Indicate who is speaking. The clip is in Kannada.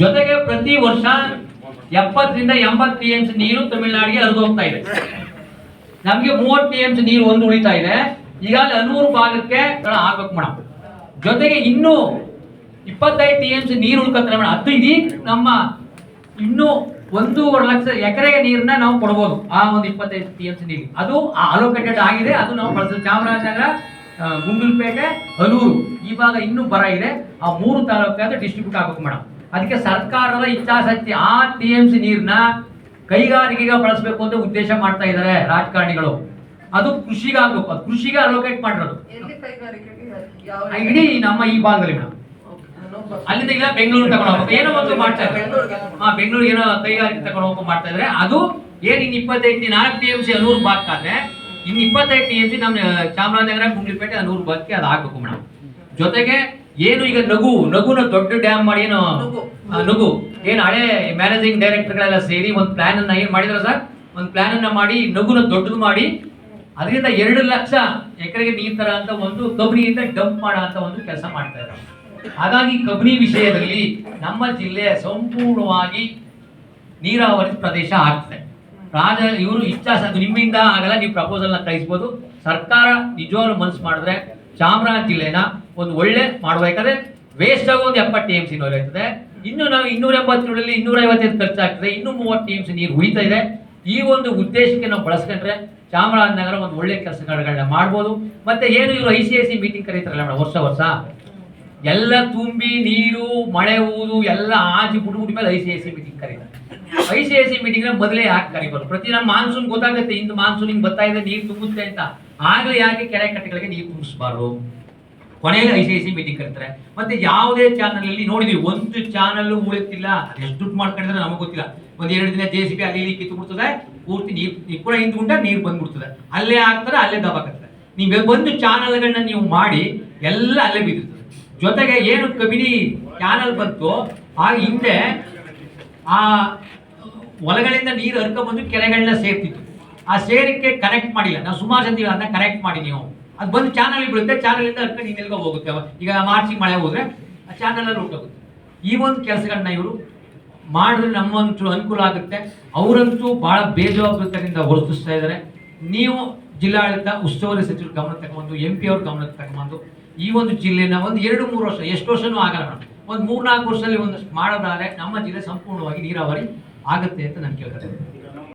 Speaker 1: ಜೊತೆಗೆ ಪ್ರತಿ ವರ್ಷ ಎಪ್ಪತ್ತರಿಂದ ಎಂಬತ್ತು ಟಿ ಎಂ ನೀರು ತಮಿಳುನಾಡಿಗೆ ಹರಿದು ಹೋಗ್ತಾ ಇದೆ. ನಮ್ಗೆ ಮೂವತ್ತು ಟಿ ಎಂ ನೀರು ಒಂದು ಉಳಿತಾ ಇದೆ. ಈಗಾಗಲೇ ಹನ್ನೂರು ಭಾಗಕ್ಕೆ ಹಾಕಬೇಕು ಮೇಡಮ್. ಜೊತೆಗೆ ಇನ್ನೂ ಇಪ್ಪತ್ತೈದು ಟಿ ಎಂ ನೀರು ಉಳ್ಕೊತಾರೆ ಮೇಡಮ್. ಅದು ಇದೀ ನಮ್ಮ ಇನ್ನೂ ಒಂದೂವರೆ ಲಕ್ಷ ಎಕರೆಗೆ ನೀರನ್ನ ನಾವು ಕೊಡ್ಬೋದು. ಆ ಒಂದು ಇಪ್ಪತ್ತೈದು ಟಿ ಎಂ ನೀರು. ಅದು ಅಲೋಕೇಟೆಡ್ ಆಗಿದೆ. ಅದು ನಾವು ಬಳಸೋದು ಚಾಮರಾಜನಗರ ಗುಂಡಲ್ಪೇಟೆ ಹನೂರು. ಈ ಭಾಗ ಇನ್ನೂ ಬರ ಇದೆ. ಆ ಮೂರು ತಾಲೂಕು ಡಿಸ್ಟ್ರಿಬ್ಯೂಟ್ ಆಗಬೇಕು ಮೇಡಮ್. ಅದಕ್ಕೆ ಸರ್ಕಾರದ ಇಚ್ಛಾಶಕ್ತಿ ಆ ಟಿ ಎಂ ಸಿ ನೀರನ್ನ ಕೈಗಾರಿಕೆಗೆ ಬಳಸಬೇಕು ಅಂತ ಉದ್ದೇಶ ಮಾಡ್ತಾ ಇದ್ದಾರೆ ರಾಜಕಾರಣಿಗಳು. ಅದು ಕೃಷಿಗೆ ಆಗ್ಬೇಕು. ಅದು ಕೃಷಿಗೆ ಅಲೋಕೇಟ್ ಮಾಡಿರೋದು. ಇಡೀ ನಮ್ಮ ಈ ಭಾಗದಲ್ಲಿ ಮೇಡಮ್ ಅಲ್ಲಿಂದ ಇಲ್ಲ ಬೆಂಗಳೂರು ತಗೊಂಡು ಹೋಗ್ಬೇಕು. ಏನೋ ಒಂದು ಮಾಡ್ತಾ ಇದ್ದಾರೆ. ಹಾ ಬೆಂಗಳೂರಿಗೆ ಏನೋ ಕೈಗಾರಿಕೆ ತಗೊಂಡು ಹೋಗೋ ಮಾಡ್ತಾ ಇದ್ದಾರೆ. ಅದು ಏನ್ ಇನ್ ಇಪ್ಪತ್ತೈದು ನಾಲ್ಕು ಟಿ ಎಂ ಸಿ ನೂರು ಬಾಕ್ಕಾದ್ರೆ ಇನ್ ಇಪ್ಪತ್ತೈದು ಟಿ ಎಂ ಸಿ ನಮ್ಮ ಚಾಮರಾಜನಗರ ಗುಂಡ್ಲಿಪೇಟೆ ನೂರು ಬಾಕಿ ಅದು ಆಗ್ಬೇಕು ಮೇಡಮ್. ಜೊತೆಗೆ ಏನು ಈಗ ನಗು? ನಗುನ ದೊಡ್ಡ ಡ್ಯಾಮ್ ಮಾಡಿ ಏನು?
Speaker 2: ನಗು.
Speaker 1: ಆ, ನಗು. ಏನು ಹಳೆ ಮ್ಯಾನೇಜಿಂಗ್ ಡೈರೆಕ್ಟರ್ಗಳೆಲ್ಲ ಸೇರಿ ಒಂದು ಪ್ಲಾನ್ ಅನ್ನ ಏನು ಮಾಡಿದ್ರ ಸರ್? ಒಂದು ಪ್ಲಾನ್ ಅನ್ನ ಮಾಡಿ ನಗುನ ದೊಡ್ಡದು ಮಾಡಿ ಅದರಿಂದ ಎರಡು ಲಕ್ಷ ಎಕರೆಗೆ ನೀರ್ ತರ ಅಂತ ಒಂದು ಕಬ್ಬನಿಯಿಂದ ಡಂಪ್ ಮಾಡೋ ಅಂತ ಒಂದು ಕೆಲಸ ಮಾಡ್ತಾ ಇದ್ದಾರೆ ಹಾಗಾಗಿ ಕಬ್ಬನಿ ವಿಷಯದಲ್ಲಿ ನಮ್ಮ ಜಿಲ್ಲೆ ಸಂಪೂರ್ಣವಾಗಿ ನೀರಾವರಿ ಪ್ರದೇಶ ಆಗ್ತದೆ. ರಾಜ, ಇವರು ಇಚ್ಛಾಶಕ್ತಿ ನಿಮ್ಮಿಂದ ಆಗಲ್ಲ, ನೀವು ಪ್ರಪೋಸಲ್ನ ಕಳಿಸ್ಬೋದು. ಸರ್ಕಾರ ನಿಜವಾಗ್ಲೂ ಮನಸ್ಸು ಮಾಡಿದ್ರೆ ಚಾಮರಾಜ ಜಿಲ್ಲೆನ ಒಂದು ಒಳ್ಳೆ ಮಾಡ್ಬೇಕಾದ್ರೆ ವೇಸ್ಟ್ ಆಗೋ ಒಂದು ಎಪ್ಪತ್ತು ಟಿ ಎಂ ಸಿ ಇನ್ನು ನಾವು ಇನ್ನೂರ ಎಂಬತ್ತೇಳರಲ್ಲಿ ಇನ್ನೂರ ಐವತ್ತೈದು ಖರ್ಚಾಗ್ತದೆ. ಇನ್ನೂ ಮೂವತ್ತು ಟಿ ಎಂ ಸಿ ನೀರು ಉಳಿತಾ ಇದೆ. ಈ ಒಂದು ಉದ್ದೇಶಕ್ಕೆ ನಾವು ಬಳಸ್ಕೊಂಡ್ರೆ ಚಾಮರಾಜನಗರ ಒಂದು ಒಳ್ಳೆ ಕೆಲಸಗಳನ್ನ ಮಾಡ್ಬೋದು. ಮತ್ತೆ ಏನು ಇವರು I C I C meeting ಕರೀತಾರಲ್ಲ madam, ವರ್ಷ ವರ್ಷ? ಎಲ್ಲ ತುಂಬಿ ನೀರು, ಮಳೆ ಊದು ಎಲ್ಲ ಆಜಿ ಬುಡು ಮೇಲೆ I C I C meeting ಕರೀತಾರೆ. I C I C meeting ಮೊದಲೇ ಯಾಕೆ ಕರಿಬಾರ್ದು? ಪ್ರತಿ ನಮ್ಮ ಮಾನ್ಸೂನ್ ಗೊತ್ತಾಗುತ್ತೆ, ಇಂದು ಮಾನ್ಸೂನ್ ಹಿಂಗ್ ಬರ್ತಾ ಇದೆ, ನೀರು ತುಂಬುತ್ತೆ ಅಂತ. ಆಗ್ಲೇ ಯಾಕೆ ಕೆರೆ ಕಟ್ಟೆಗಳಿಗೆ ನೀರು ತುಂಬಿಸಬಾರ್ದು? ಕೊನೆಗೆ I C I C meeting ಕರೀತಾರೆ. ಮತ್ತೆ ಯಾವುದೇ ಚಾನಲ್ ಅಲ್ಲಿ ನೋಡಿದ್ವಿ, ಒಂದು ಚಾನಲ್ ಉಳಿತಿಲ್ಲ. ಎಷ್ಟು ದುಡ್ಡು ಮಾಡ್ಕೊಂಡಿದ್ರೆ ನಮಗೆ ಗೊತ್ತಿಲ್ಲ. ಒಂದ್ ಎರಡು ದಿನ ಜೆ ಸಿ ಬಿ ಅಲ್ಲಿ ಕಿತ್ತು ಬಿಡ್ತದೆ, ಪೂರ್ತಿ ನೀರು ಕೂಡ ಹಿಂದ್ಗುಂಡ ನೀರು ಬಂದ್ಬಿಡ್ತದೆ. ಅಲ್ಲೇ ಆಗ್ತಾರೆ ಅಲ್ಲೇ ದಬಾಕತ್ತದೆ ನೀವು ಒಂದು ಚಾನಲ್ಗಳನ್ನ ನೀವು ಮಾಡಿ, ಎಲ್ಲ ಅಲ್ಲೇ ಬಿದ್ದಿರ್ತದೆ. ಜೊತೆಗೆ ಏನು ಕಬಿನಿ ಚಾನಲ್ ಬಂತು, ಆ ಹಿಂದೆ ಆ, ಹೊಲಗಳಿಂದ ನೀರು ಹರ್ಕೊಂಡ್ಬಂದು ಕೆರೆಗಳನ್ನ ಸೇರ್ತಿತ್ತು. ಆ ಸೇರಿಕೆ ಕನೆಕ್ಟ್ ಮಾಡಿಲ್ಲ. ನಾವು ಸುಮಾರು ಜನ ಅದನ್ನ ಕನೆಕ್ಟ್ ಮಾಡಿ ನೀವು. ಅದು ಬಂದು ಚಾನಲ್ ಬೀಳುತ್ತೆ. ಚಾನಲ್ ಇಂದ ಹರ್ಕೊಂಡು ಇನ್ನೆಲ್ಗೋ ಹೋಗುತ್ತೆ. ಈಗ ಮಾರ್ಚಿಗೆ ಮಳೆ ಹೋದ್ರೆ ಆ ಚಾನಲ್ ಅಲ್ಲಿ ಹೊರ್ಟೋಗುತ್ತೆ ಈ ಒಂದು ಕೆಲಸಗಳನ್ನ ಇವರು ಮಾಡಿದ್ರೆ ನಮ್ಮಂತೂ ಅನುಕೂಲ ಆಗುತ್ತೆ. ಅವರಂತೂ ಬಹಳ ಬೇಜವಾಬ್ದಾರಿಯಿಂದ ವರ್ತಿಸ್ತಾ ಇದ್ದಾರೆ ನೀವು ಜಿಲ್ಲಾಡಳಿತ, ಉಸ್ತುವಾರಿ ಸಚಿವರು ಗಮನ ತಗೊಂಡು ಎಂ ಪಿ ಅವ್ರ ಗಮನಕ್ಕೆ ತಗೊಂಡು ಈ ಒಂದು ಜಿಲ್ಲೆನ ಒಂದು ಎರಡು ಮೂರು ವರ್ಷ, ಎಷ್ಟು ವರ್ಷನೂ ಆಗಲ್ಲ ಮೇಡಮ್. ಒಂದು ಮೂರ್ನಾಲ್ಕು ವರ್ಷದಲ್ಲಿ ಒಂದಷ್ಟು ಮಾಡೋದಾದ್ರೆ ನಮ್ಮ ಜಿಲ್ಲೆ ಸಂಪೂರ್ಣವಾಗಿ ನೀರಾವರಿ ಆಗುತ್ತೆ ಅಂತ ನಾನು ಕೇಳ್ತಾರೆ